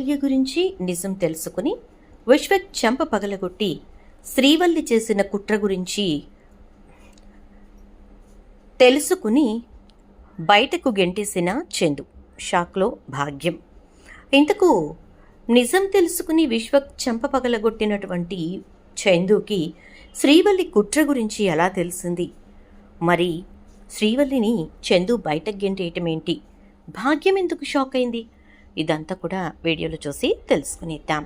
అమూల్య గురించి నిజం తెలుసుకుని విశ్వక్ చెంప పగలగొట్టి శ్రీవల్లి చేసిన కుట్ర గురించి తెలుసుకుని బయటకు గెంటేసిన చందు. షాక్లో భాగ్యం. ఇంతకు నిజం తెలుసుకుని విశ్వక్ చెంప పగలగొట్టినటువంటి చందుకి శ్రీవల్లి కుట్ర గురించి ఎలా తెలిసింది? మరి శ్రీవల్లిని చందు బయటకు గెంటేయటమేంటి భాగ్యం ఎందుకు షాక్ అయింది? ఇదంతా కూడా వీడియోలో చూసి తెలుసుకునేద్దాం.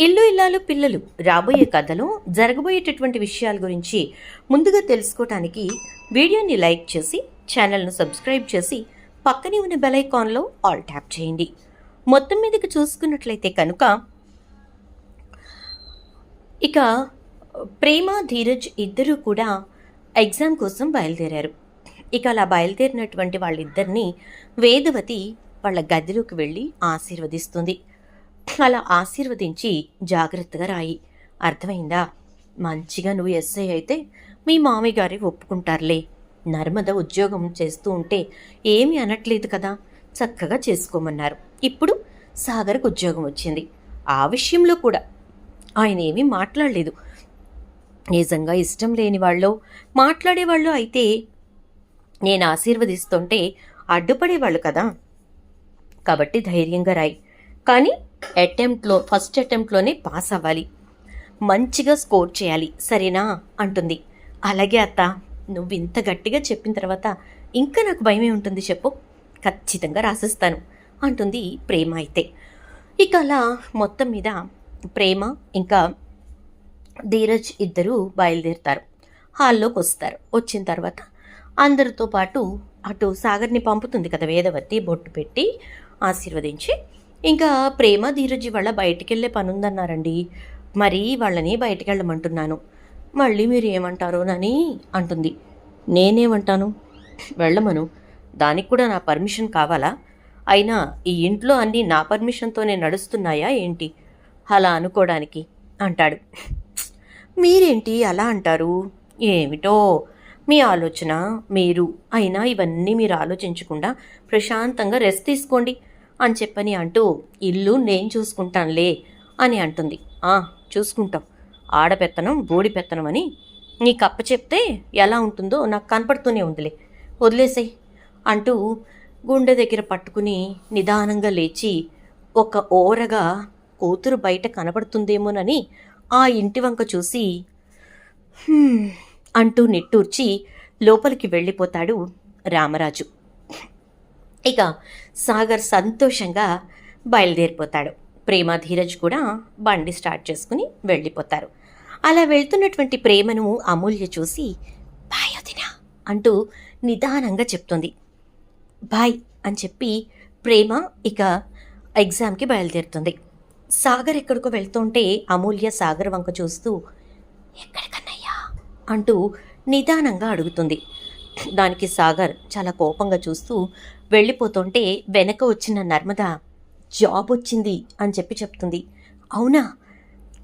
ఇల్లు ఇల్లాలు పిల్లలు రాబోయే కథలో జరగబోయేటటువంటి విషయాల గురించి ముందుగా తెలుసుకోవటానికి వీడియోని లైక్ చేసి ఛానల్ను సబ్స్క్రైబ్ చేసి పక్కనే ఉన్న బెల్ ఐకాన్లో ఆల్ ట్యాప్ చేయండి. మొత్తం మీదకి చూసుకున్నట్లయితే కనుక ఇక ప్రేమ ధీరజ్ ఇద్దరూ కూడా ఎగ్జామ్ కోసం బయలుదేరారు. ఇక అలా బయలుదేరినటువంటి వాళ్ళిద్దరిని వేదవతి వాళ్ళ గదిలోకి వెళ్ళి ఆశీర్వదిస్తుంది. అలా ఆశీర్వదించి జాగ్రత్తగా రాయి. అర్థమైందా? మంచిగా నువ్వు ఎస్ఐ అయితే మీ మామయ్య గారి ఒప్పుకుంటారులే. నర్మద ఉద్యోగం చేస్తూ ఉంటే ఏమీ అనట్లేదు కదా? చక్కగా చేసుకోమన్నారు. ఇప్పుడు సాగర్కు ఉద్యోగం వచ్చింది. ఆ విషయంలో కూడా ఆయన ఏమీ మాట్లాడలేదు. నిజంగా ఇష్టం లేని వాళ్ళు మాట్లాడేవాళ్ళు అయితే నేను ఆశీర్వదిస్తుంటే అడ్డుపడేవాళ్ళు కదా? కాబట్టి ధైర్యంగా రాయి. కానీ అటెంప్ట్లో ఫస్ట్ అటెంప్ట్లోనే పాస్ అవ్వాలి. మంచిగా స్కోర్ చేయాలి సరేనా? అంటుంది. అలాగే అత్త నువ్వు ఇంత గట్టిగా చెప్పిన తర్వాత ఇంకా నాకు భయమే ఉంటుంది చెప్పు. ఖచ్చితంగా రాసిస్తాను అంటుంది ప్రేమ అయితే. ఇక అలా మొత్తం మీద ప్రేమ ఇంకా ధీరజ్ ఇద్దరు బయలుదేరుతారు. హాల్లోకి వస్తారు. వచ్చిన తర్వాత అందరితో పాటు అటు సాగర్ని పంపుతుంది కదా వేదవతి బొట్టు పెట్టి. ఆశీర్వదించి. ఇంకా ప్రేమ ధీరజ్ వాళ్ళ బయటికి వెళ్ళే పని ఉందన్నారండి మరి వాళ్ళని బయటికి వెళ్ళమంటున్నాను మళ్ళీ మీరు ఏమంటారోనని అంటుంది. నేనేమంటాను? వెళ్ళమను. దానికి కూడా నా పర్మిషన్ కావాలా? అయినా ఈ ఇంట్లో అన్నీ నా పర్మిషన్తోనే నడుస్తున్నాయా ఏంటి? అలా అనుకోవడానికి అంటాడు. మీరేంటి అలా అంటారు? ఏమిటో? మీ ఆలోచన మీరు. అయినా ఇవన్నీ మీరు ఆలోచించకుండా ప్రశాంతంగా రెస్ట్ తీసుకోండి. అని చెప్పని అంటూ ఇల్లు నేను చూసుకుంటానులే అని అంటుంది. ఆ చూసుకుంటాం. ఆడపెత్తనం బోడి పెత్తనం అని నీ కప్ప చెప్తే ఎలా ఉంటుందో నాకు కనపడుతూనే ఉందిలే. వదిలేసాయి అంటూ గుండె దగ్గర పట్టుకుని నిదానంగా లేచి ఒక ఓరగా కూతురు బయట కనబడుతుందేమోనని ఆ ఇంటి వంక చూసి అంటూ నిట్టూర్చి లోపలికి వెళ్ళిపోతాడు రామరాజు. ఇక సాగర్ సంతోషంగా బయలుదేరిపోతాడు. ప్రేమ ధీరజ్ కూడా బండి స్టార్ట్ చేసుకుని వెళ్ళిపోతారు. అలా వెళ్తున్నటువంటి ప్రేమను అమూల్య చూసి బాయ్ వదినా అంటూ నిదానంగా చెప్తుంది. బాయ్ అని చెప్పి ప్రేమ ఇక ఎగ్జామ్కి బయలుదేరుతుంది. సాగర్ ఎక్కడికో వెళ్తుంటే అమూల్య సాగర్ వంక చూస్తూ ఎక్కడికన్నయ్యా అంటూ నిదానంగా అడుగుతుంది. దానికి సాగర్ చాలా కోపంగా చూస్తూ వెళ్ళిపోతుంటే వెనక వచ్చిన నర్మద జాబ్ వచ్చింది అని చెప్పి చెప్తుంది. అవునా?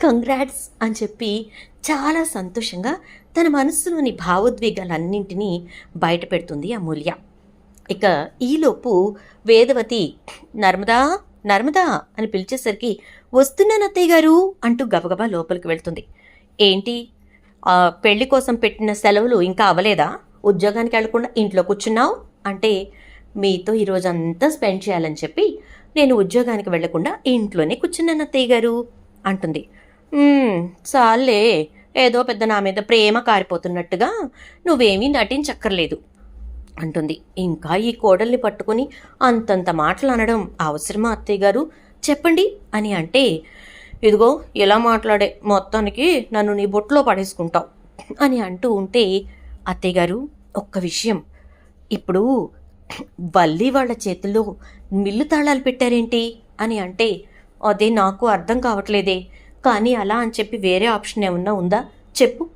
కంగ్రాట్స్ అని చెప్పి చాలా సంతోషంగా తన మనస్సులోని భావోద్వేగాలన్నింటినీ బయటపెడుతుంది అమూల్య. ఇక ఈలోపు వేదవతి నర్మదా నర్మదా అని పిలిచేసరికి వస్తున్నాను అత్తయ్య గారు అంటూ గబగబా లోపలికి వెళ్తుంది. ఏంటి? పెళ్ళి కోసం పెట్టిన సెలవులు ఇంకా అవ్వలేదా ఉద్యోగానికి వెళ్ళకుండా ఇంట్లో కూర్చున్నావు? అంటే మీతో ఈరోజు అంతా స్పెండ్ చేయాలని చెప్పి నేను ఉద్యోగానికి వెళ్ళకుండా ఇంట్లోనే కూర్చున్నాను అత్తయ్య గారు అంటుంది. చాలే ఏదో పెద్ద నా మీద ప్రేమ కారిపోతున్నట్టుగా నువ్వేమీ నటించక్కర్లేదు అంటుంది. ఇంకా ఈ కోడల్ని పట్టుకుని అంతంత మాటలు అనడం అవసరమా అత్తయ్య గారు? చెప్పండి అని అంటే ఇదిగో ఇలా మాట్లాడే మొత్తానికి నన్ను నీ బొట్లో పడేసుకుంటావు అని అంటూ ఉంటే అత్తయ్య గారు ఒక్క విషయం. ఇప్పుడు వల్లి వాళ్ళ చేతుల్లో మిల్లు తాళాలు పెట్టారేంటి? అని అంటే అదే నాకు అర్థం కావట్లేదే. కానీ అలా అని చెప్పి వేరే ఆప్షన్ ఏమన్నా ఉందా? చెప్పు.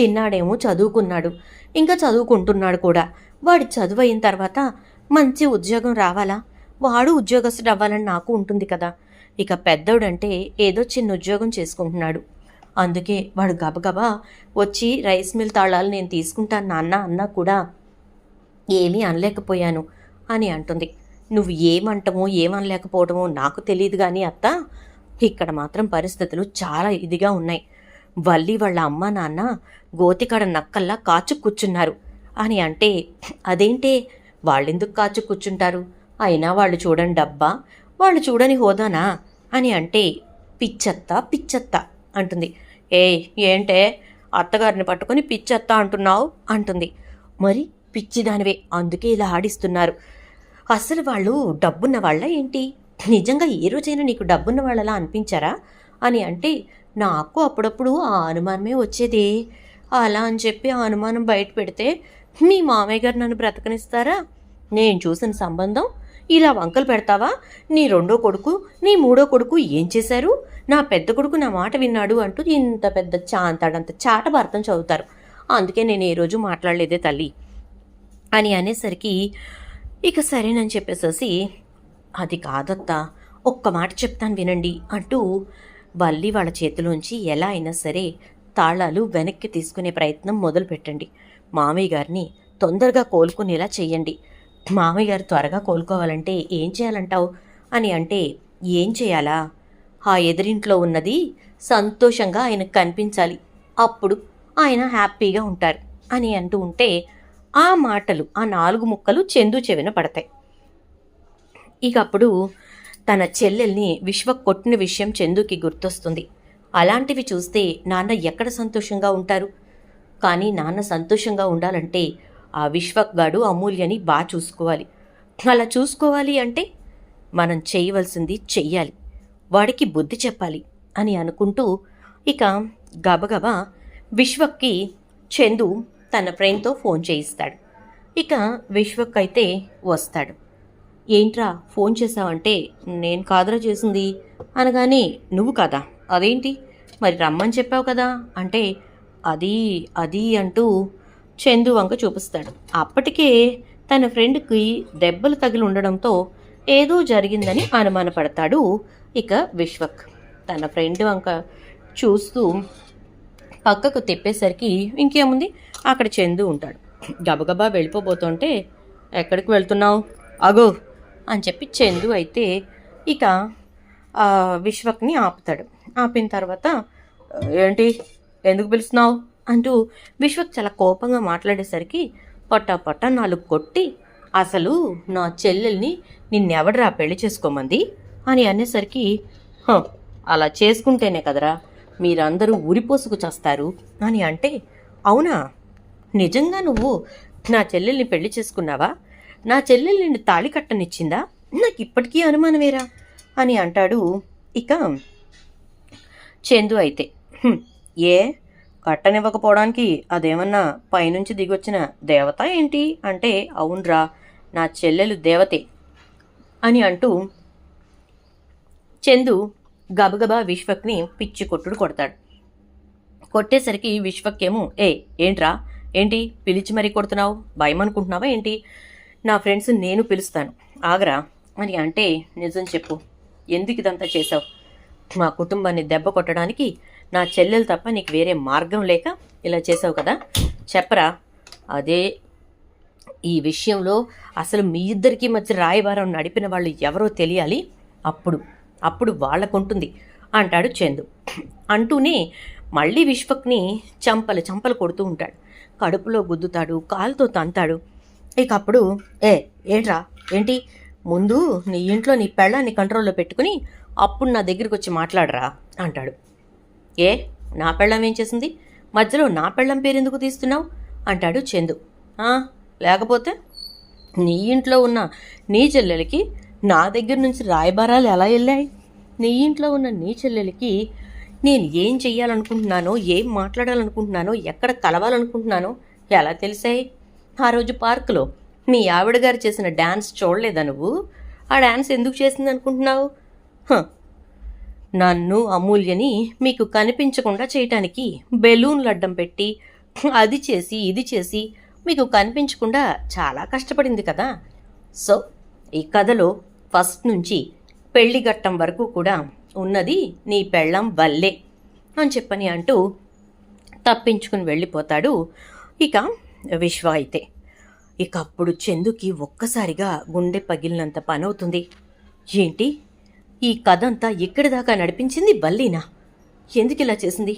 చిన్నాడేమో చదువుకున్నాడు. ఇంకా చదువుకుంటున్నాడు కూడా. వాడి చదువు అయిన తర్వాత మంచి ఉద్యోగం రావాలా? వాడు ఉద్యోగస్తుడు అవ్వాలని నాకు ఉంటుంది కదా. ఇక పెద్దోడంటే ఏదో చిన్న ఉద్యోగం చేసుకుంటున్నాడు. అందుకే వాడు గబగబా వచ్చి రైస్ మిల్ తాళాలు నేను తీసుకుంటాను నాన్న అన్నా కూడా ఏమీ అనలేకపోయాను అని అంటుంది. నువ్వు ఏమంటమో ఏమనలేకపోవడమో నాకు తెలియదు కానీ అత్త ఇక్కడ మాత్రం పరిస్థితులు చాలా ఇదిగా ఉన్నాయి. వల్లి వాళ్ళ అమ్మ నాన్న గోతికాడ నక్కల్లా కాచు కూర్చున్నారు. అని అంటే అదేంటే వాళ్ళెందుకు కాచు కూర్చుంటారు? అయినా వాళ్ళు చూడని డబ్బా వాళ్ళు చూడని హోదానా? అని అంటే పిచ్చత్త పిచ్చత్త అంటుంది. ఏ ఏంటే అత్తగారిని పట్టుకొని పిచ్చత్త అంటున్నావు? అంటుంది. మరి పిచ్చిదానివే అందుకే ఇలా ఆడిస్తున్నారు. అసలు వాళ్ళు డబ్బున్న వాళ్ళ ఏంటి? నిజంగా ఏ రోజైనా నీకు డబ్బున్న వాళ్ళలా అనిపించారా? అని అంటే నాకు అప్పుడప్పుడు ఆ అనుమానమే వచ్చేదే. అలా అని చెప్పి ఆ అనుమానం బయట పెడితే మీ మామయ్య గారు నన్ను బ్రతకనిస్తారా? నేను చూసిన సంబంధం ఇలా వంకలు పెడతావా? నీ రెండో కొడుకు నీ మూడో కొడుకు ఏం చేశారు? నా పెద్ద కొడుకు నా మాట విన్నాడు అంటూ ఇంత పెద్ద చాంతాడంత చాట భర్తం చదువుతారు. అందుకే నేను ఏ రోజు మాట్లాడలేదే తల్లి. అని అనేసరికి ఇక సరేనని చెప్పేసేసి అది కాదత్తా ఒక్క మాట చెప్తాను వినండి అంటూ వల్లి వాళ్ళ చేతిలోంచి ఎలా అయినా సరే తాళాలు వెనక్కి తీసుకునే ప్రయత్నం మొదలు పెట్టండి మామయ్య గారిని తొందరగా కోలుకునేలా చేయండి మామయ్య గారు త్వరగా కోలుకోవాలంటే ఏం చేయాలంటావు? అని అంటే ఏం చేయాలా? ఆ ఎదురింట్లో ఉన్నది సంతోషంగా ఆయనకు కనిపించాలి. అప్పుడు ఆయన హ్యాపీగా ఉంటారు అని అంటూ ఉంటే ఆ మాటలు ఆ నాలుగు ముక్కలు చందు చెవిన పడతాయి. ఇక అప్పుడు తన చెల్లెల్ని విశ్వ కొట్టిన విషయం చందుకి గుర్తొస్తుంది. అలాంటివి చూస్తే నాన్న ఎక్కడ సంతోషంగా ఉంటారు? కానీ నాన్న సంతోషంగా ఉండాలంటే ఆ విశ్వక్ గాడు అమూల్యని బాగా చూసుకోవాలి. అలా చూసుకోవాలి అంటే మనం చేయవలసింది చెయ్యాలి. వాడికి బుద్ధి చెప్పాలి అని అనుకుంటూ ఇక గబగబా విశ్వక్కి చందు తన ఫ్రెండ్తో ఫోన్ చేయిస్తాడు. ఇక విశ్వక్ అయితే వస్తాడు. ఏంట్రా ఫోన్ చేసావంటే నేను కాదురా చేసింది? అనగానే నువ్వు కదా అదేంటి? మరి రమ్మని చెప్పావు కదా? అంటే అది అది అంటూ చందు వంక చూపిస్తాడు. అప్పటికే తన ఫ్రెండ్కి దెబ్బలు తగిలి ఉండడంతో ఏదో జరిగిందని అనుమానపడతాడు ఇక విశ్వక్. తన ఫ్రెండ్ వంక చూస్తూ పక్కకు తిప్పేసరికి ఇంకేముంది? అక్కడ చందు ఉంటాడు. గబగబా వెళ్ళిపోబోతుంటే ఎక్కడికి వెళ్తున్నావు? అగో అని చెప్పి చందు అయితే ఇక విశ్వక్ని ఆపుతాడు. ఆపిన తర్వాత ఏంటి? ఎందుకు పిలుస్తున్నావు? అంటూ విశ్వక్ చాలా కోపంగా మాట్లాడేసరికి పొట్ట పొట్ట నాలుగు కొట్టి అసలు నా చెల్లెల్ని నిన్నెవడరా పెళ్ళి చేసుకోమంది? అని అనేసరికి అలా చేసుకుంటేనే కదరా మీరందరూ ఊరిపోసుకు చేస్తారు. అని అంటే అవునా? నిజంగా నువ్వు నా చెల్లెల్ని పెళ్ళి చేసుకున్నావా? నా చెల్లెల్ని నిన్ను తాళి కట్టనిచ్చిందా? నాకు ఇప్పటికీ అనుమానమేరా? అని అంటాడు ఇక చందు అయితే. ఏ? కట్టనివ్వకపోవడానికి అదేమన్నా పైనుంచి దిగొచ్చిన దేవత ఏంటి? అంటే అవునరా నా చెల్లెలు దేవతే అని అంటూ చందు గబగబా విశ్వక్ని పిచ్చి కొట్టుడు కొడతాడు. కొట్టేసరికి విశ్వక్కేమో ఏ ఏంట్రా? ఏంటి పిలిచి మరీ కొడుతున్నావు? భయం అనుకుంటున్నావా ఏంటి? నా ఫ్రెండ్స్ నేను పిలుస్తాను. ఆగరా? అని అంటే నిజం చెప్పు. ఎందుకు ఇదంతా చేశావు? మా కుటుంబాన్ని దెబ్బ కొట్టడానికి నా చెల్లెలు తప్ప నీకు వేరే మార్గం లేక ఇలా చేసావు కదా? చెప్పరా? అదే ఈ విషయంలో అసలు మీ ఇద్దరికీ మధ్య రాయబారం నడిపిన వాళ్ళు ఎవరో తెలియాలి? అప్పుడు అప్పుడు వాళ్ళకుంటుంది అంటాడు చందు. అంటూనే మళ్ళీ విశ్వక్ని చంపలు చంపలు కొడుతూ ఉంటాడు. కడుపులో గుద్దుతాడు కాలుతో తంతాడు. ఇక అప్పుడు ఏ ఏంట్రా? ఏంటి? ముందు నీ ఇంట్లో నీ పెళ్ళాన్ని కంట్రోల్లో పెట్టుకుని అప్పుడు నా దగ్గరికి వచ్చి మాట్లాడరా? అంటాడు. ఏ నా పెళ్ళం ఏం చేసింది? మధ్యలో నా పెళ్ళం పేరు ఎందుకు తీస్తున్నావు? అంటాడు చందు. లేకపోతే నీ ఇంట్లో ఉన్న నీ చెల్లెలకి నా దగ్గర నుంచి రాయబారాలు ఎలా వెళ్ళాయి? నీ ఇంట్లో ఉన్న నీ చెల్లెలకి నేను ఏం చెయ్యాలనుకుంటున్నానో ఏం మాట్లాడాలనుకుంటున్నానో ఎక్కడ కలవాలనుకుంటున్నానో ఎలా తెలిసాయి? ఆ రోజు పార్కులో మీ ఆవిడ గారు చేసిన డ్యాన్స్ చూడలేదా నువ్వు? ఆ డ్యాన్స్ ఎందుకు చేసింది అనుకుంటున్నావు నన్ను అమూల్యని మీకు కనిపించకుండా చేయటానికి బెలూన్లు అడ్డం పెట్టి అది చేసి ఇది చేసి మీకు కనిపించకుండా చాలా కష్టపడింది కదా? సో ఈ కథలో ఫస్ట్ నుంచి పెళ్ళి ఘట్టం వరకు కూడా ఉన్నది నీ పెళ్ళం వల్లే అని చెప్పని అంటూ తప్పించుకుని వెళ్ళిపోతాడు. ఇక విశ్వ అయితే ఇక అప్పుడు చందుకి ఒక్కసారిగా గుండె పగిలినంత పనవుతుంది. ఏంటి? ఈ కథ అంతా ఇక్కడి దాకా నడిపించింది బల్లీనా? ఎందుకు ఇలా చేసింది?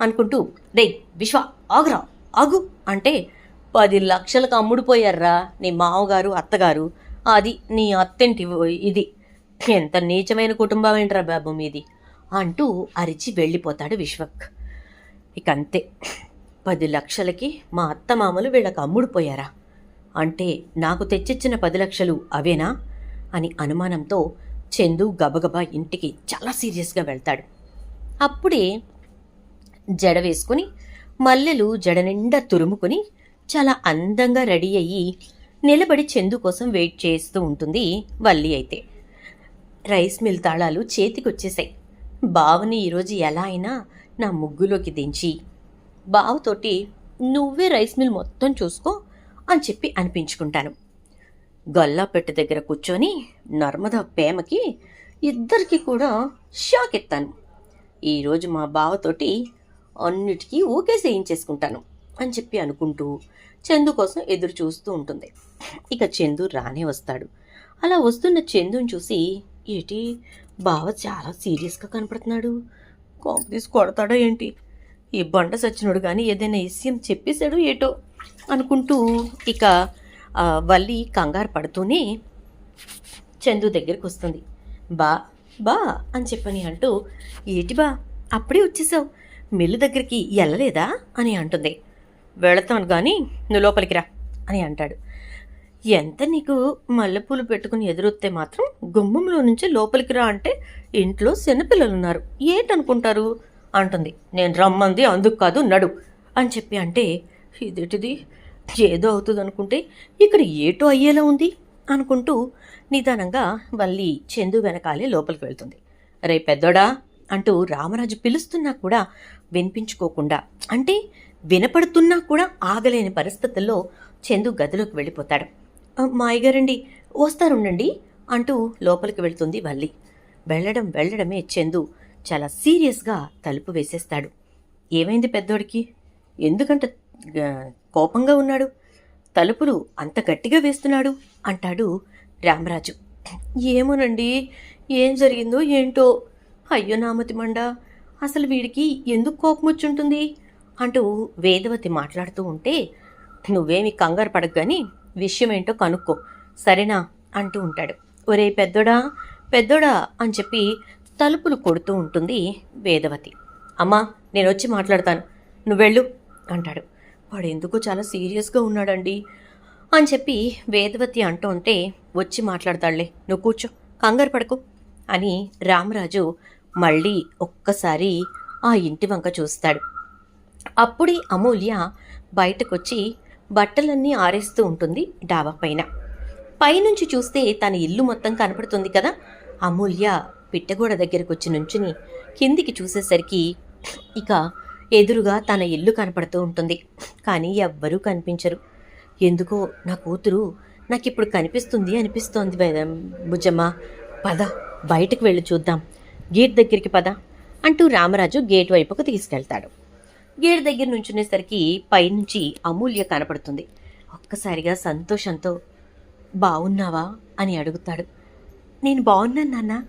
అనుకుంటూ రే విశ్వ ఆగురా ఆగు అంటే పది లక్షలకు అమ్ముడుపోయారా నీ మామగారు అత్తగారు. అది నీ అత్తింటి ఇది. ఎంత నీచమైన కుటుంబం ఏంట్రా బాబు మీది? అంటూ అరిచి వెళ్ళిపోతాడు విశ్వక్. ఇక అంతే. పది లక్షలకి మా అత్తమామలు వీళ్ళకి అమ్ముడుపోయారా? అంటే నాకు తెచ్చిచ్చిన పది లక్షలు అవేనా? అని అనుమానంతో చందు గబగబా ఇంటికి చాలా సీరియస్గా వెళ్తాడు. అప్పుడే జడ వేసుకుని మల్లెలు జడ నిండా తురుముకుని చాలా అందంగా రెడీ అయ్యి నిలబడి చందు కోసం వెయిట్ చేస్తూ ఉంటుంది వల్లి అయితే. రైస్ మిల్ తాళాలు చేతికొచ్చేసాయి. బావని ఈరోజు ఎలా అయినా నా ముగ్గులోకి దించి. బావతోటి నువ్వే రైస్ మిల్ మొత్తం చూసుకో అని చెప్పి అనిపించుకుంటాను. గల్లాపెట్టు దగ్గర కూర్చొని నర్మదా ప్రేమకి ఇద్దరికి కూడా షాక్ ఎత్తాను. ఈరోజు మా బావతోటి అన్నిటికీ ఊకే చేయించేసుకుంటాను అని చెప్పి అనుకుంటూ చందు కోసం ఎదురు చూస్తూ ఉంటుంది. ఇక చందు రానే వస్తాడు. అలా వస్తున్న చందుని చూసి ఏటి? బావ చాలా సీరియస్గా కనపడుతున్నాడు. కాంపు తీసి కొడతాడో ఏంటి? ఈ బండ సచ్చినోడు కానీ ఏదైనా విషయం చెప్పేశాడు ఏటో అనుకుంటూ ఇక వల్లి కంగారు పడుతూనే చందు దగ్గరికి వస్తుంది. బా బా అని చెప్పని అంటూ ఏటి బా అప్పుడే వచ్చేసావు. మిల్లు దగ్గరికి వెళ్ళలేదా అని అంటుంది. వెళతాను కానీ నువ్వు లోపలికి రా అని అంటాడు. ఎంత నీకు మల్లెపూలు పెట్టుకుని ఎదురొస్తే మాత్రం గుమ్మంలో నుంచి లోపలికి రా అంటే ఇంట్లో చిన్నపిల్లలు ఉన్నారు ఏంటనుకుంటారు? అంటుంది. నేను రమ్మంది అందుకు కాదు నడు అని చెప్పి అంటే ఇదేటిది? ఏదో అవుతుంది అనుకుంటే ఇక్కడ ఏటో అయ్యేలా ఉంది అనుకుంటూ నిదానంగా మళ్ళీ చందు వెనకాలే లోపలికి వెళ్తుంది. రే పెద్దోడా అంటూ రామరాజు పిలుస్తున్నా కూడా వినిపించుకోకుండా అంటే వినపడుతున్నా కూడా ఆగలేని పరిస్థితుల్లో చందు గదిలోకి వెళ్ళిపోతాడు. మాయగారండి మా అయ్యగారండి వస్తారుండండి అంటూ లోపలికి వెళ్తుంది వల్లి. వెళ్ళడం వెళ్ళడమే చందు చాలా సీరియస్గా తలుపు వేసేస్తాడు. ఏమైంది పెద్దోడికి? ఎందుకంట కోపంగా ఉన్నాడు? తలుపులు అంత గట్టిగా వేస్తున్నాడు? అంటాడు రామరాజు. ఏమోనండి ఏం జరిగిందో ఏంటో? అయ్యో నామతి మండ అసలు వీడికి ఎందుకు కోపం వచ్చుంటుంది? అంటూ వేదవతి మాట్లాడుతూ ఉంటే నువ్వేమి కంగారు పడకు కానీ విషయం ఏంటో కనుక్కో. సరేనా? అంటూ ఉంటాడు. ఒరే పెద్దోడా పెద్దోడా అని చెప్పి తలుపులు కొడుతూ ఉంటుంది వేదవతి. అమ్మా నేను వచ్చి మాట్లాడతాను. నువ్వెళ్ళు అంటాడు. వాడు ఎందుకు చాలా సీరియస్గా ఉన్నాడండి అని చెప్పి వేదవతి అంటూ ఉంటే వచ్చి మాట్లాడతాడులే నువ్వు కూర్చో కంగారు పడకు అని రామరాజు మళ్ళీ ఒక్కసారి ఆ ఇంటి వంక చూస్తాడు. అప్పుడే అమూల్య బయటకొచ్చి బట్టలన్నీ ఆరేస్తూ ఉంటుంది డాబా పైన. పైనుంచి చూస్తే తన ఇల్లు మొత్తం కనపడుతుంది కదా. అమూల్య పిట్టగోడ దగ్గరకు వచ్చి నుంచుని కిందికి చూసేసరికి ఇక ఎదురుగా తన ఇల్లు కనపడుతూ ఉంటుంది. కానీ ఎవ్వరూ కనిపించరు. ఎందుకో నా కూతురు నాకిప్పుడు కనిపిస్తుంది అనిపిస్తోంది భుజమ్మ పద బయటకు వెళ్ళి చూద్దాం. గేట్ దగ్గరికి పద అంటూ రామరాజు గేట్ వైపుకు తీసుకెళ్తాడు. గేట్ దగ్గర నుంచునేసరికి పైనుంచి అమూల్య కనపడుతుంది. ఒక్కసారిగా సంతోషంతో బాగున్నావా అని అడుగుతాడు. నేను బాగున్నాను నాన్న.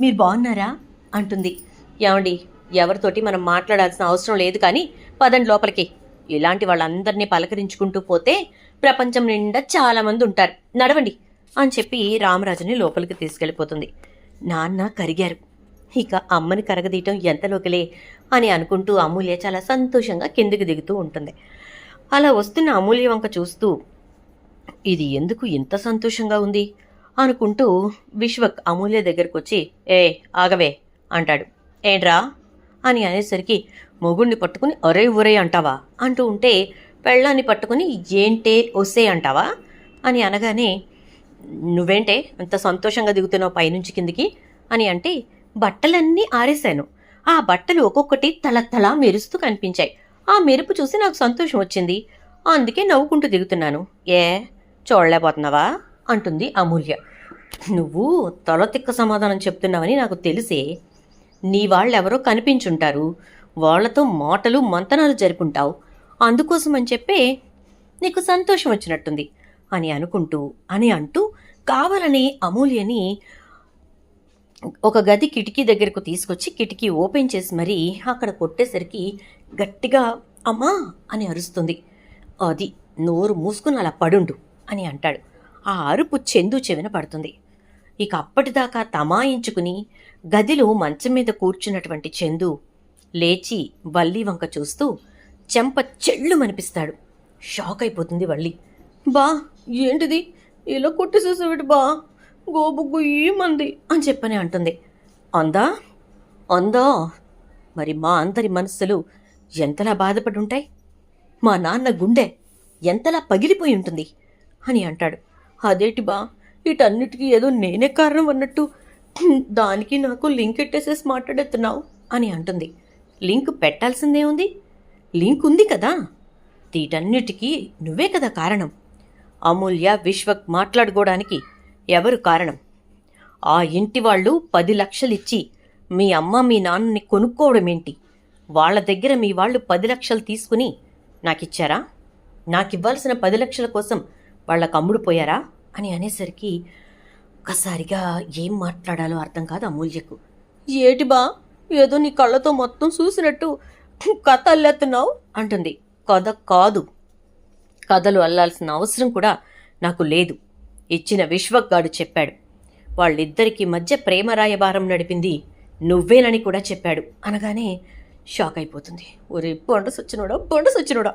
మీరు బాగున్నారా అంటుంది. ఏమండి ఎవరితోటి మనం మాట్లాడాల్సిన అవసరం లేదు కానీ పదండి లోపలికి. ఇలాంటి వాళ్ళందరినీ పలకరించుకుంటూ పోతే ప్రపంచం నిండా చాలామంది ఉంటారు. నడవండి అని చెప్పి రామరాజుని లోపలికి తీసుకెళ్ళిపోతుంది. నాన్న కరిగారు. ఇక అమ్మని కరగదీయటం ఎంతలోకిలే. అని అనుకుంటూ అమూల్య చాలా సంతోషంగా కిందికి దిగుతూ ఉంటుంది. అలా వస్తున్న అమూల్య వంక చూస్తూ ఇది ఎందుకు ఇంత సంతోషంగా ఉంది? అనుకుంటూ విశ్వక్ అమూల్య దగ్గరకు వచ్చి ఏ ఆగవే అంటాడు. ఏంట్రా? అని అనేసరికి మొగుణ్ణి పట్టుకుని ఒరే ఒరే అంటావా? అంటూ ఉంటే పెళ్ళాన్ని పట్టుకుని ఏంటే ఒసే అంటావా? అని అనగానే నువ్వేంటే అంత సంతోషంగా దిగుతున్నావు పైనుంచి కిందికి? అని అంటే బట్టలన్నీ ఆరేశాను. ఆ బట్టలు ఒక్కొక్కటి తల తల మెరుస్తూ కనిపించాయి. ఆ మెరుపు చూసి నాకు సంతోషం వచ్చింది. అందుకే నవ్వుకుంటూ దిగుతున్నాను. ఏ చూడలేకపోతున్నావా? అంటుంది అమూల్య. నువ్వు తొలతిక్క సమాధానం చెప్తున్నావని నాకు తెలిసే. నీ వాళ్ళెవరో కనిపించుంటారు. వాళ్ళతో మాటలు మంతనాలు జరుపుంటావు. అందుకోసం అని చెప్పే నీకు సంతోషం వచ్చినట్టుంది అని అనుకుంటూ అని అంటూ కావాలని అమూల్యని ఒక గది కిటికీ దగ్గరకు తీసుకొచ్చి కిటికీ ఓపెన్ చేసి మరీ అక్కడ కొట్టేసరికి గట్టిగా అమ్మా అని అరుస్తుంది. అది నోరు మూసుకుని అలా పడుండు అని అంటాడు. ఆ అరుపు చెందు చెవిన పడుతుంది. ఇక అప్పటిదాకా తమాయించుకుని గదిలో మంచం మీద కూర్చున్నటువంటి చందు లేచి వల్లి వంక చూస్తూ చెంప చెళ్ళు మనిపిస్తాడు షాక్ అయిపోతుంది వల్లి. బా ఏంటిది? ఇలా కొట్టేసేసేవిటి బా? గోబుగ్గు ఏమంది? అని చెప్పని అంటుంది. అందా? అందా? మరి మా అందరి మనస్సులు ఎంతలా బాధపడి ఉంటాయి మా నాన్న గుండె ఎంతలా పగిలిపోయి ఉంటుంది? అని అంటాడు. అదేటి బా వీటన్నిటికీ ఏదో నేనే కారణం అన్నట్టు దానికి నాకు లింక్ ఎట్టేసేసి మాట్లాడేస్తున్నావు? అని అంటుంది. లింక్ పెట్టాల్సిందే ఉంది? లింక్ ఉంది కదా? వీటన్నిటికీ నువ్వే కదా కారణం. అమూల్య విశ్వక్ మాట్లాడుకోవడానికి ఎవరు కారణం? ఆ ఇంటి వాళ్ళు పది లక్షలిచ్చి మీ అమ్మ మీ నాన్నని కొనుక్కోవడం ఏంటి వాళ్ళ దగ్గర మీ వాళ్ళు పది లక్షలు తీసుకుని నాకిచ్చారా? నాకివ్వాల్సిన పది లక్షల కోసం వాళ్ళకు అమ్ముడు పోయారా? అని అనేసరికి ఒక్కసారిగా ఏం మాట్లాడాలో అర్థం కాదు అమూల్యకు. ఏటి బా ఏదో నీ కళ్ళతో మొత్తం చూసినట్టు కథ అల్లేస్తున్నావు అంటుంది. కథ కాదు. కథలు అల్లాల్సిన అవసరం కూడా నాకు లేదు. ఇచ్చిన విశ్వక్గాడు చెప్పాడు. వాళ్ళిద్దరికీ మధ్య ప్రేమ రాయబారం నడిపింది నువ్వేనని కూడా చెప్పాడు. అనగానే షాక్ అయిపోతుంది. ఒరే బొండ సొచ్చినోడా బొండ సొచ్చినోడా?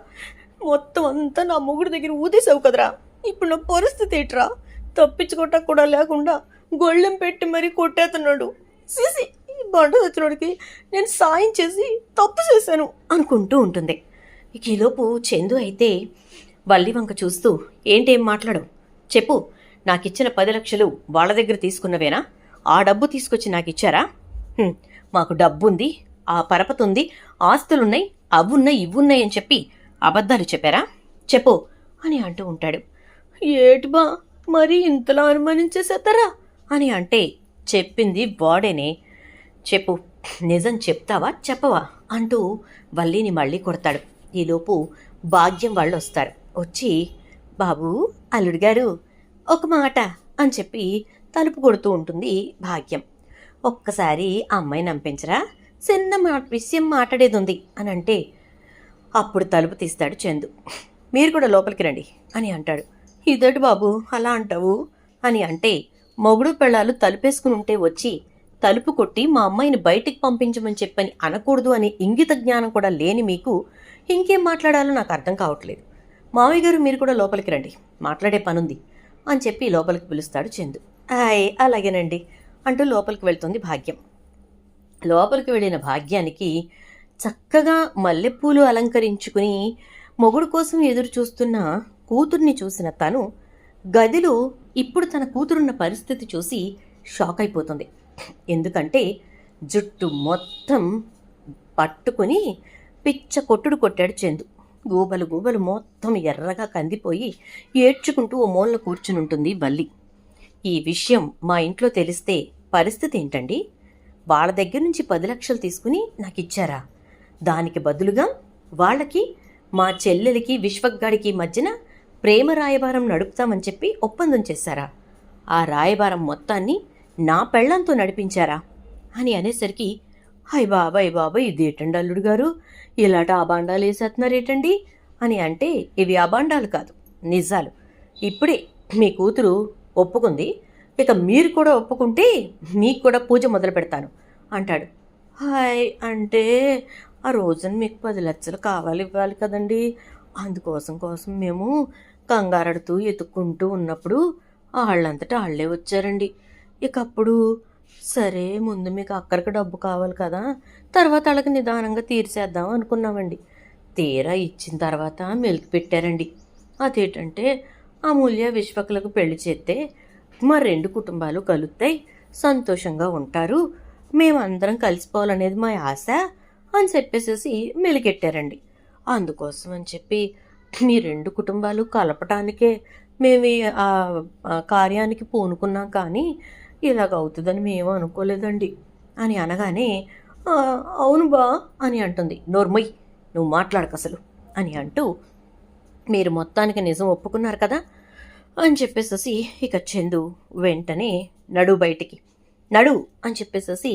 మొత్తం అంతా నా మొగుడు దగ్గర ఊదేసావు కదరా? ఇప్పుడు నా పరిస్థితి ఏట్రా? తప్పించుకోవటం కూడా లేకుండా గొళ్ళెం పెట్టి మరీ కొట్టేస్తున్నాడు. సిసి ఈ బండ సచ్చినోడికి నేను సాయం చేసి తప్పు చేశాను అనుకుంటూ ఉంటుంది. ఇక ఈలోపు చందు అయితే వల్లి వంక చూస్తూ ఏంటేం మాట్లాడు? చెప్పు. నాకిచ్చిన పది లక్షలు వాళ్ళ దగ్గర తీసుకున్నవేనా? ఆ డబ్బు తీసుకొచ్చి నాకు ఇచ్చారా మాకు డబ్బుంది ఆ పరపతుంది ఆస్తులున్నాయి అవున్నాయి ఇవ్వున్నాయి అని చెప్పి అబద్ధాలు చెప్పారా? చెప్పు అని అంటూ ఉంటాడు. ఏటిబా మరి ఇంతలా అనుమానించేసేస్తారా అని అంటే చెప్పింది వాడేనే. చెప్పు నిజం చెప్తావా చెప్పవా? అంటూ వల్లిని మళ్ళీ కొడతాడు. ఈలోపు భాగ్యం వాళ్ళు వస్తారు వచ్చి బాబు అల్లుడు గారు ఒక మాట అని చెప్పి తలుపు కొడుతూ ఉంటుంది భాగ్యం. ఒక్కసారి ఆ అమ్మాయి నంపించరా? చిన్న మా విషయం మాట్లాడేది ఉంది అని అంటే అప్పుడు తలుపు తీస్తాడు చందు. మీరు కూడా లోపలికి రండి అని అంటాడు. ఇదటి బాబు అలా అంటావు? అని అంటే మొగుడు పెళ్ళాలు తలుపేసుకుని ఉంటే వచ్చి తలుపు కొట్టి మా అమ్మాయిని బయటికి పంపించమని చెప్పని అనకూడదు అనే ఇంగిత జ్ఞానం కూడా లేని మీకు ఇంకేం మాట్లాడాలో నాకు అర్థం కావట్లేదు. మావయ్య గారు మీరు కూడా లోపలికి రండి. మాట్లాడే పనుంది. అని చెప్పి లోపలికి పిలుస్తాడు చందు. హాయ్ అలాగేనండి అంటూ లోపలికి వెళ్తుంది భాగ్యం. లోపలికి వెళ్ళిన భాగ్యానికి చక్కగా మల్లెపూలు అలంకరించుకుని మొగుడు కోసం ఎదురు చూస్తున్న కూతుర్ని చూసిన తను గదిలో ఇప్పుడు తన కూతురున్న పరిస్థితి చూసి షాక్ అయిపోతుంది. ఎందుకంటే జుట్టు మొత్తం పట్టుకుని పిచ్చ కొట్టుడు కొట్టాడు చందు. గూబలు గూబలు మొత్తం ఎర్రగా కందిపోయి ఏడ్చుకుంటూ ఓ మూలన కూర్చుని ఉంటుంది ఈ విషయం మా ఇంట్లో తెలిస్తే పరిస్థితి ఏంటండి? వాళ్ళ దగ్గర నుంచి పది లక్షలు తీసుకుని నాకు ఇచ్చారా దానికి బదులుగా వాళ్ళకి మా చెల్లెలికి విశ్వగాడికి మధ్యన ప్రేమ రాయబారం నడుపుతామని చెప్పి ఒప్పందం చేశారా? ఆ రాయబారం మొత్తాన్ని నా పెళ్ళంతో నడిపించారా? అని అనేసరికి హై బాబాయ్ బాబాయ్ ఇదేటండి అల్లుడు గారు? ఇలాంటి అబాండాలు వేసేస్తున్నారేటండి అని అంటే ఇవి అబాండాలు కాదు నిజాలు. ఇప్పుడే మీ కూతురు ఒప్పుకుంది ఇక మీరు కూడా ఒప్పుకుంటే మీకు కూడా పూజ మొదలు పెడతాను అంటాడు. హాయ్ అంటే ఆ రోజున మీకు పది లక్షలు కావాలి ఇవ్వాలి కదండి. అందుకోసం కోసం మేము కంగారడుతూ ఎత్తుక్కుంటూ ఉన్నప్పుడు వాళ్ళంతటా వాళ్ళే వచ్చారండి. ఇక అప్పుడు సరే ముందు మీకు అక్కడికి డబ్బు కావాలి కదా. తర్వాత వాళ్ళకి నిదానంగా తీర్చేద్దాం అనుకున్నామండి. తీరా ఇచ్చిన తర్వాత మెలికి పెట్టారండి. అదేంటంటే అమూల్య విశ్వకులకు పెళ్ళి చేస్తే మా రెండు కుటుంబాలు కలుస్తాయి సంతోషంగా ఉంటారు మేమందరం కలిసిపోవాలనేది మా ఆశ అని చెప్పేసేసి మెలికెట్టారండి అందుకోసం అని చెప్పి మీ రెండు కుటుంబాలు కలపటానికే మేము ఆ కార్యానికి పూనుకున్నాం కానీ ఇలాగ అవుతుందని మేము అనుకోలేదండి అని అనగానే అవును బా అని అంటుంది. నోర్మయ్ నువ్వు మాట్లాడక అసలు అని అంటూ మీరు మొత్తానికి నిజం ఒప్పుకున్నారు కదా అని చెప్పేసేసి ఇక చందు వెంటనే నడు బయటికి. నడు అని చెప్పేసేసి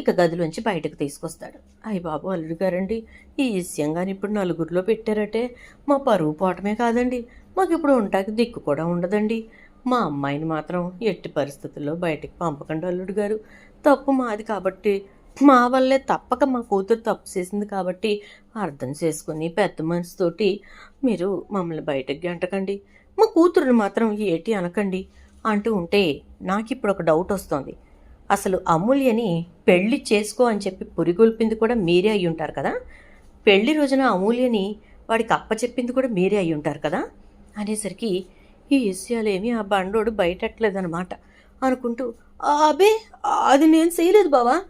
ఇక గదిలోంచి బయటకు తీసుకొస్తాడు. అయ్య బాబు అల్లుడు గారండి ఈ ఇస్యంగాని ఇప్పుడు నలుగురిలో పెట్టారటే మా పరువు పోవటమే కాదండి. మాకు ఇప్పుడు ఉంటాకి దిక్కు కూడా ఉండదండి. మా అమ్మాయిని మాత్రం ఎట్టి పరిస్థితుల్లో బయటికి పంపకండి అల్లుడు గారు. తప్పు మాది కాబట్టి మా వల్లే తప్పక మా కూతురు తప్పు చేసింది కాబట్టి అర్థం చేసుకుని పెద్ద మనసుతోటి మీరు మమ్మల్ని బయటకు గంటకండి. మా కూతురుని మాత్రం ఏటి అనకండి అంటూ ఉంటే నాకు ఇప్పుడు ఒక డౌట్ వస్తుంది. అసలు అమూల్యని పెళ్ళి చేసుకో అని చెప్పి పురిగొల్పింది కూడా మీరే అయి ఉంటారు కదా? పెళ్ళి రోజున అమూల్యని వాడికి అప్పచెప్పింది కూడా మీరే అయి ఉంటారు కదా? అనేసరికి ఈ విషయాలేమి ఆ బండోడు బయటట్లేదనమాట అనుకుంటూ అబే అది నేను చేయలేదు బావా.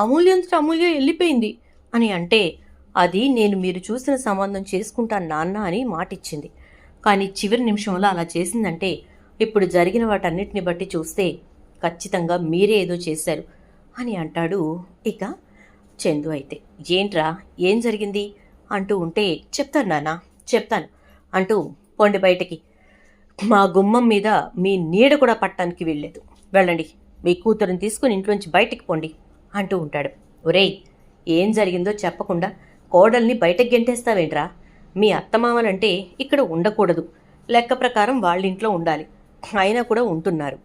అమూల్యంతో అమూల్య వెళ్ళిపోయింది. అని అంటే అది నేను మీరు చూసిన సంబంధం చేసుకుంటాను నాన్న అని మాటిచ్చింది. కానీ చివరి నిమిషంలో అలా చేసిందంటే ఇప్పుడు జరిగిన వాటన్నిటిని బట్టి చూస్తే ఖచ్చితంగా మీరే ఏదో చేశారు అని అంటాడు ఇక చందు అయితే. ఏంట్రా ఏం జరిగింది? అంటూ ఉంటే చెప్తాను నాన్న చెప్తాను అంటూ పొండి బయటకి మా గుమ్మం మీద మీ నీడ కూడా పట్టడానికి వెళ్ళలేదు వెళ్ళండి. మీ కూతురుని తీసుకుని ఇంట్లోంచి బయటికి పోండి అంటూ ఉంటాడు. ఒరేయ్ ఏం జరిగిందో చెప్పకుండా కోడల్ని బయటకు గెంటేస్తావేంట్రా? మీ అత్తమామలంటే ఇక్కడ ఉండకూడదు. లెక్క ప్రకారం వాళ్ళ ఇంట్లో ఉండాలి. అయినా కూడా ఉంటున్నారు.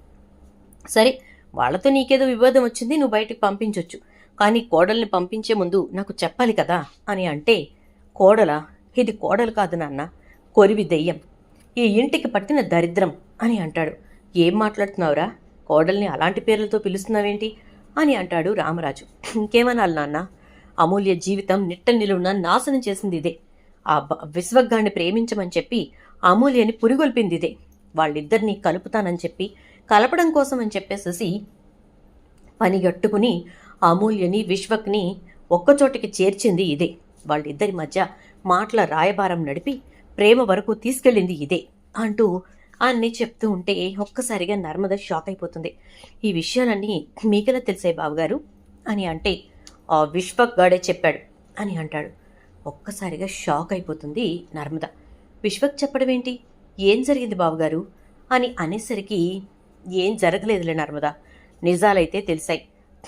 సరే వాళ్ళతో నీకేదో వివాదం వచ్చింది నువ్వు బయటికి పంపించొచ్చు. కానీ కోడల్ని పంపించే ముందు నాకు చెప్పాలి కదా అని అంటే కోడల? ఇది కోడలు కాదు నాన్న. కొరివి దెయ్యం. ఈ ఇంటికి పట్టిన దరిద్రం అని అంటాడు. ఏం మాట్లాడుతున్నావురా? కోడల్ని అలాంటి పేర్లతో పిలుస్తున్నావేంటి? అని అంటాడు రామరాజు. ఇంకేమనాలి నాన్న? అమూల్య జీవితం నిట్ట నిలువున నాశనం చేసింది ఇదే. ఆ బ- విశ్వగ్గాన్ని ప్రేమించమని చెప్పి అమూల్యని పురిగొల్పింది ఇదే. వాళ్ళిద్దరినీ కలుపుతానని చెప్పి కలపడం కోసం అని చెప్పేసేసి పనిగట్టుకుని అమూల్యని విశ్వక్ని ఒక్కచోటికి చేర్చింది ఇదే. వాళ్ళిద్దరి మధ్య మాటల రాయబారం నడిపి ప్రేమ వరకు తీసుకెళ్ళింది ఇదే అంటూ అన్నీ చెప్తూ ఉంటే ఒక్కసారిగా నర్మద షాక్ అయిపోతుంది. ఈ విషయాలన్నీ మీకెలా తెలిసాయి బావగారు? అని అంటే ఆ విశ్వక్ గాడే చెప్పాడు అని అంటాడు. ఒక్కసారిగా షాక్ అయిపోతుంది నర్మద. విశ్వక్ చెప్పడం ఏంటి? ఏం జరిగింది బావగారు? అని అనేసరికి ఏం జరగలేదులే నర్మదా. నిజాలైతే తెలిసాయి.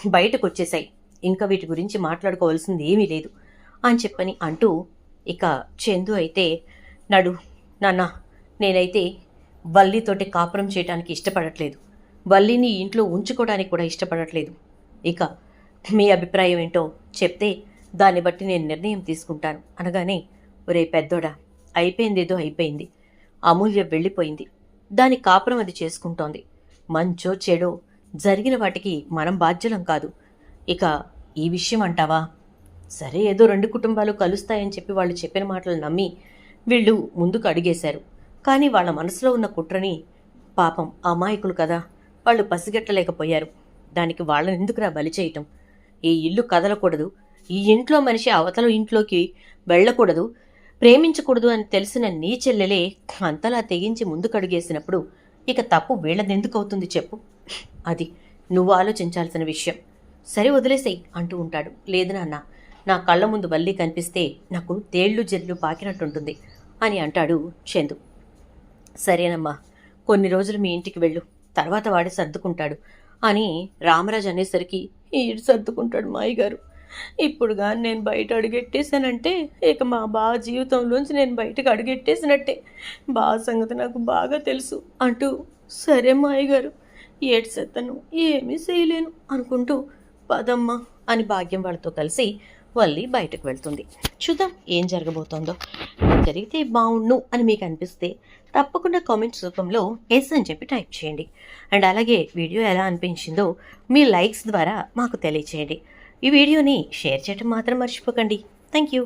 బయటకు వచ్చేసాయి ఇంకా వీటి గురించి మాట్లాడుకోవాల్సింది ఏమీ లేదు అని చెప్పని అంటూ ఇక చందు అయితే నడు నాన్న నేనైతే వల్లితోటి కాపురం చేయడానికి ఇష్టపడట్లేదు. వల్లిని ఇంట్లో ఉంచుకోవడానికి కూడా ఇష్టపడట్లేదు. ఇక మీ అభిప్రాయం ఏంటో చెప్తే దాన్ని బట్టి నేను నిర్ణయం తీసుకుంటాను. అనగానే ఒరే పెద్దోడా అయిపోయిందేదో అయిపోయింది. అమూల్య వెళ్ళిపోయింది. దాని కాపురం అది చేసుకుంటోంది. మంచో చెడో జరిగిన వాటికి మనం బాధ్యులం కాదు. ఇక ఈ విషయం అంటావా? సరే ఏదో రెండు కుటుంబాలు కలుస్తాయని చెప్పి వాళ్ళు చెప్పిన మాటలు నమ్మి వీళ్ళు ముందుకు అడిగేశారు. కానీ వాళ్ళ మనసులో ఉన్న కుట్రని పాపం అమాయకులు కదా వాళ్ళు పసిగట్టలేకపోయారు. దానికి వాళ్ళని ఎందుకురా బలి చేయటం? ఈ ఇల్లు కదలకూడదు. ఈ ఇంట్లో మనిషి అవతల ఇంట్లోకి వెళ్ళకూడదు. ప్రేమించకూడదు అని తెలిసిన నీ చెల్లెలే అంతలా తెగించి ముందుకడుగేసినప్పుడు ఇక తప్పు వీళ్ళదెందుకు అవుతుంది చెప్పు. అది నువ్వు ఆలోచించాల్సిన విషయం. సరే వదిలేసేయ్ అంటూ ఉంటాడు. లేదు నాన్న నా కళ్ళ ముందు వల్లి కనిపిస్తే నాకు తేళ్ళు జల్లు పాకినట్టుంటుంది. అని అంటాడు చందు. సరేనమ్మా కొన్ని రోజులు మీ ఇంటికి వెళ్ళు తర్వాత వాడే సర్దుకుంటాడు అని రామరాజు అనేసరికి ఈడు సర్దుకుంటాడు మాయి గారు. ఇప్పుడు కానీ నేను బయట అడుగెట్టేశానంటే ఇక మా బా జీవితంలోంచి నేను బయటకు అడుగెట్టేసినట్టే. బా సంగతి నాకు బాగా తెలుసు అంటూ సరే మాయ గారు ఏడ్సెత్తను ఏమీ చేయలేను అనుకుంటూ పదమ్మ అని భాగ్యం వాళ్ళతో కలిసి వల్లి బయటకు వెళ్తుంది. చూద్దాం ఏం జరగబోతోందో. జరిగితే బాగుండు అని మీకు అనిపిస్తే తప్పకుండా కామెంట్స్ రూపంలో ఎస్ అని చెప్పి టైప్ చేయండి. అండ్ అలాగే వీడియో ఎలా అనిపించిందో మీ లైక్స్ ద్వారా మాకు తెలియచేయండి. ఈ వీడియోని షేర్ చేయటం మాత్రం మర్చిపోకండి. Thank you.